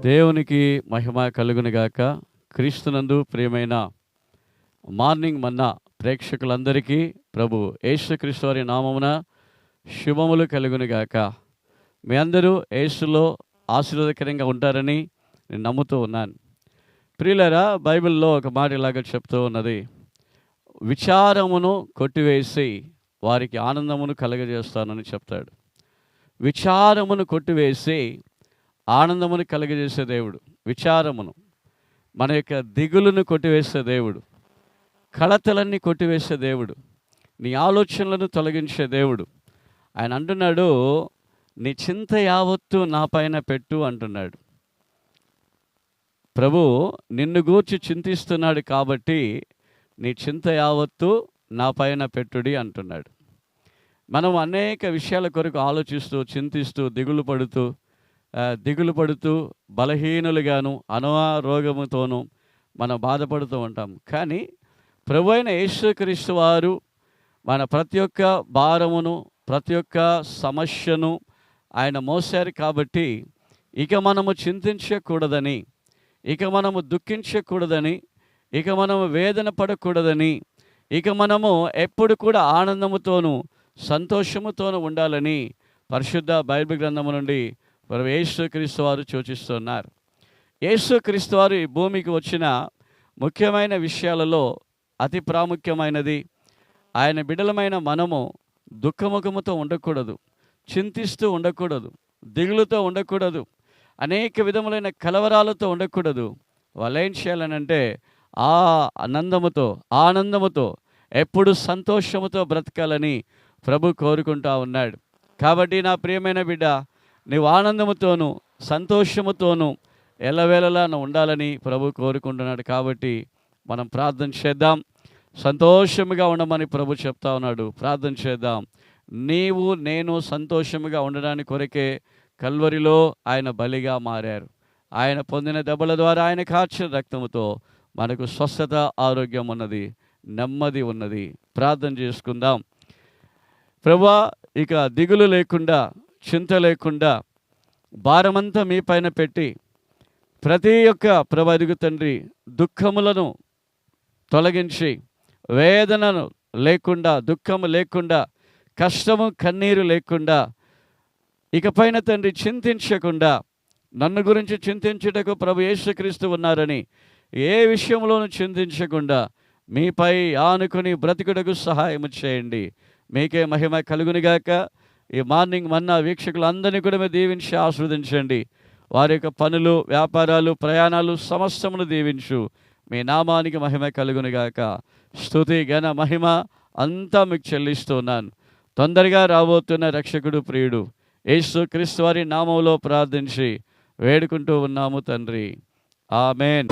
దేవునికి మహిమ కలుగునుగాక క్రీస్తునందు ప్రియమైన మార్నింగ్ మన్న ప్రేక్షకులందరికీ ప్రభు యేసుక్రీస్తు వారి నామమున శుభములు కలుగునుగాక మీ అందరూ యేసులో ఆశీర్వాదకరంగా ఉంటారని నేను నమ్ముతూ ఉన్నాను. ప్రియులరా బైబిల్లో ఒక మాట ఇలాగ చెప్తూ ఉన్నది. విచారమును కొట్టివేసి వారికి ఆనందమును కలగజేస్తానని చెప్తాడు. విచారమును కొట్టివేసి ఆనందమును కలుగజేసే దేవుడు విచారమును మన యొక్క దిగులును కొట్టివేసే దేవుడు కళతలన్నీ కొట్టివేసే దేవుడు నీ ఆలోచనలను తొలగించే దేవుడు. ఆయన అంటున్నాడు నీ చింత యావత్తు నా పైన పెట్టు అంటున్నాడు. ప్రభు నిన్ను గూర్చి చింతిస్తున్నాడు కాబట్టి నీ చింత యావత్తు నా పైన పెట్టుడి అంటున్నాడు. మనం అనేక విషయాల కొరకు ఆలోచిస్తూ చింతిస్తూ దిగులు పడుతూ దిగులు పడుతూ బలహీనులుగాను అనారోగముతోనూ మనం బాధపడుతూ ఉంటాం. కానీ ప్రభు అయిన యేసుక్రీస్తు వారు మన ప్రతి ఒక్క భారమును ప్రతి ఒక్క సమస్యను ఆయన మోసారు కాబట్టి ఇక మనము చింతించకూడదని ఇక మనము దుఃఖించకూడదని ఇక మనము వేదన పడకూడదని ఇక మనము ఎప్పుడు కూడా ఆనందముతోనూ సంతోషముతోనూ ఉండాలని పరిశుద్ధ బైబిల్ గ్రంథము నుండి ప్రభు యేసుక్రీస్తు వారు సూచిస్తున్నారు. యేసుక్రీస్తు వారు ఈ భూమికి వచ్చిన ముఖ్యమైన విషయాలలో అతి ప్రాముఖ్యమైనది. ఆయన బిడలమైన మనము దుఃఖముఖముతో ఉండకూడదు చింతిస్తూ ఉండకూడదు దిగులుతో ఉండకూడదు అనేక విధములైన కలవరాలతో ఉండకూడదు. వాళ్ళు ఏం చేయాలనంటే ఆ ఆనందముతో ఆనందముతో ఎప్పుడు సంతోషముతో బ్రతకాలని ప్రభు కోరుకుంటా ఉన్నాడు. కాబట్టి నా ప్రియమైన బిడ్డ నీవు ఆనందముతోనూ సంతోషముతోనూ ఎల్లవేళలా ఉండాలని ప్రభు కోరుకుంటున్నాడు కాబట్టి మనం ప్రార్థన చేద్దాం. సంతోషముగా ఉండమని ప్రభు చెప్తా ఉన్నాడు. ప్రార్థన చేద్దాం. నీవు నేను సంతోషముగా ఉండడానికి కొరకే కల్వరిలో ఆయన బలిగా మారారు. ఆయన పొందిన దెబ్బల ద్వారా ఆయన కాచిన రక్తముతో మనకు స్వస్థత ఆరోగ్యం ఉన్నది నెమ్మది ఉన్నది. ప్రార్థన చేసుకుందాం. ప్రభా ఇక దిగులు లేకుండా చింత లేకుండా భారమంతా మీ పైన పెట్టి ప్రతి ఒక్క ప్రభా ఎదుగు తండ్రి దుఃఖములను తొలగించి వేదనను లేకుండా దుఃఖము లేకుండా కష్టము కన్నీరు లేకుండా ఇకపైన తండ్రి చింతించకుండా నన్ను గురించి చింతించుటకు ప్రభు యేసుక్రీస్తు ఉన్నారని ఏ విషయంలోనూ చింతించకుండా మీపై ఆనుకుని బ్రతికుటకు సహాయం చేయండి. మీకే మహిమ కలుగునిగాక. ఈ మార్నింగ్ మన్నా వీక్షకులందరినీ కూడా మీరు దీవించి ఆస్వాదించండి వారి యొక్క పనులు వ్యాపారాలు ప్రయాణాలు సమస్తమును దీవించు. మీ నామానికి మహిమ కలుగునిగాక స్తుతి ఘన మహిమ అంతా మీకు చెల్లిస్తున్నాను తొందరగా రాబోతున్న రక్షకుడు ప్రియుడు యేసు క్రీస్తు వారి నామంలో ప్రార్థించి వేడుకుంటూ ఉన్నాము తండ్రి. ఆమెన్.